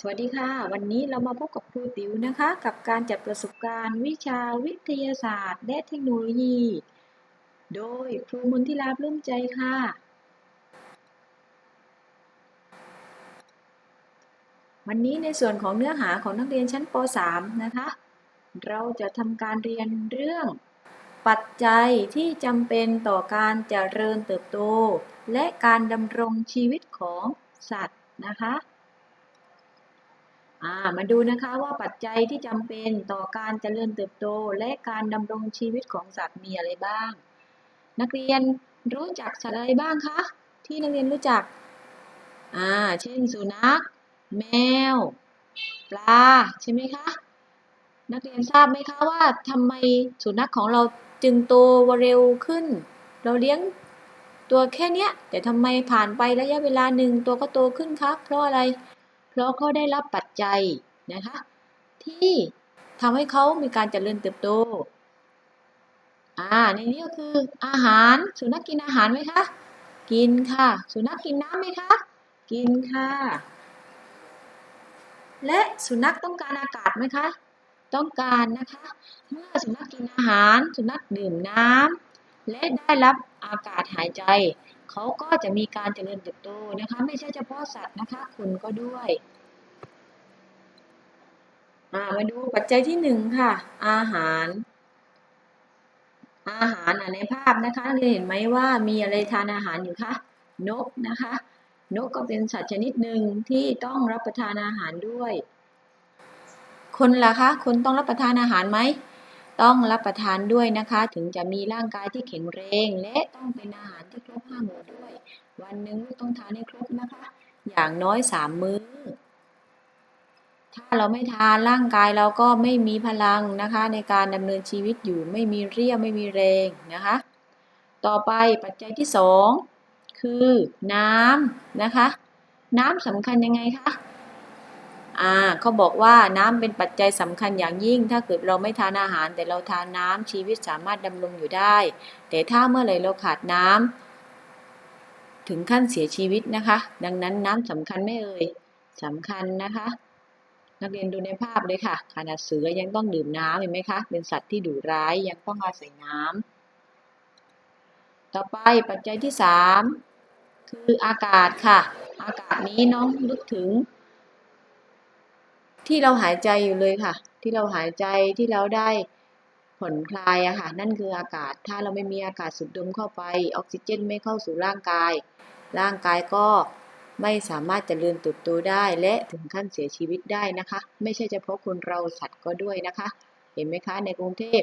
สวัสดีค่ะ วันนี้เรามาพบกับครูติ๋วนะคะ กับการจัดประสบการณ์วิชาวิทยาศาสตร์ และเทคโนโลยี โดยครูมนทิลาปลื้มใจค่ะ วันนี้ในส่วนของเนื้อหาของนักเรียนชั้นป .3 นะคะ เราจะทำการเรียนเรื่องปัจจัยที่จำเป็นต่อการเจริญเติบโต และการดำรงชีวิตของสัตว์นะคะ อ่ามาดูนะคะว่าปัจจัยที่จำเป็นต่อการเจริญเติบโตและการดำรงชีวิตของสัตว์มีอะไรบ้าง นักเรียนรู้จักสัตว์อะไรบ้างคะที่นักเรียนรู้จักอ่าเช่นสุนัข แมว ปลาใช่ไหมคะนักเรียนทราบไหมคะว่าทำไมสุนัขของเราจึงโตเร็วขึ้น เราเลี้ยงตัวแค่เนี้ยแต่ทำไมผ่านไประยะเวลาหนึ่งตัวก็โตขึ้นคะเพราะอะไร เพราะเขาได้รับปัจจัยนะคะ ที่ทำให้เขามีการเจริญเติบโต อ่า ในนี้ก็คืออาหาร สุนัขกินอาหารไหมคะ กินค่ะ สุนัขกินน้ำไหมคะ กินค่ะ และสุนัขต้องการอากาศไหมคะ ต้องการนะคะ เมื่อสุนัขกินอาหาร สุนัขดื่มน้ำและได้รับอากาศหายใจ เขาก็จะมีการเจริญเติบโตนะคะ ไม่ใช่เฉพาะสัตว์นะคะคนก็ด้วยมาดูปัจจัยที่หนึ่งค่ะ อาหาร อาหารในภาพนะคะเรียนเห็นไหมว่ามีอะไรทานอาหารอยู่คะนกนะคะ นกก็เป็นสัตว์ชนิดหนึ่งที่ต้องรับประทานอาหารด้วย คนล่ะคะ คนต้องรับประทานอาหารไหม ต้องรับประทานด้วยนะคะ ถึงจะมีร่างกายที่แข็งแรง และต้องเป็นอาหารที่ครบห้าหมู่ด้วย วันหนึ่งต้องทานให้ครบนะคะ อย่างน้อยสามมื้อ ถ้าเราไม่ทานร่างกายเราก็ไม่มีพลังนะคะ ในการดำเนินชีวิตอยู่ไม่มีเรี่ยวไม่มีแรงนะคะ ต่อไปปัจจัยที่สองคือน้ำนะคะ น้ำสำคัญยังไงคะ อ่าเขาบอกว่าน้ำเป็นปัจจัยสำคัญอย่างยิ่ง ถ้าเกิดเราไม่ทานอาหาร แต่เราทานน้ำชีวิตสามารถดำรงอยู่ได้ แต่ถ้าเมื่อไหร่เราขาดน้ำถึงขั้นเสียชีวิตนะคะ ดังนั้นน้ำสำคัญไม่เอ่ยสำคัญนะคะ นักเรียนดูในภาพเลยค่ะขนาดเสือยังต้องดื่มน้ำเห็นไหมคะเป็นสัตว์ที่ดุร้ายยังต้องอาศัยน้ำต่อไปปัจจัยที่สามคืออากาศค่ะ อากาศนี้น้องนึกถึง ที่เราหายใจอยู่เลยค่ะ ที่เราหายใจที่เราได้ผ่อนคลายอะค่ะ นั่นคืออากาศ ถ้าเราไม่มีอากาศสูดดมเข้าไป ออกซิเจนไม่เข้าสู่ร่างกาย ร่างกายก็ไม่สามารถจเจริญเติบโตได้และถึงขั้นเสียชีวิตได้นะคะ ไม่ใช่เฉพาะคนเราสัตว์ก็ด้วยนะคะ เห็นไหมคะ ในกรุงเทพ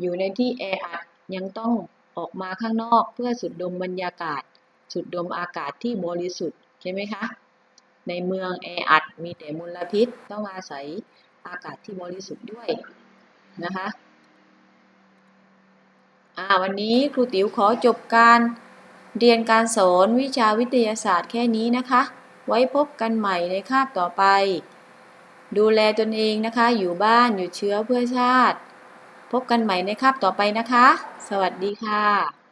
อยู่ในที่แออัดยังต้องออกมาข้างนอกเพื่อสูดดมบรรยากาศสูดดมอากาศที่บริสุทธิ์ใช่ไหมคะ ในเมืองแออัดมีแต่มลพิษ ต้องอาศัยอากาศที่บริสุทธิ์ด้วยนะคะวันนี้ครูติ๋วขอจบการเรียนการสอนวิชาวิทยาศาสตร์แค่นี้นะคะ ไว้พบกันใหม่ในคาบต่อไป ดูแลตนเองนะคะ อยู่บ้านอยู่เชื้อเพื่อชาติ พบกันใหม่ในคาบต่อไปนะคะ สวัสดีค่ะ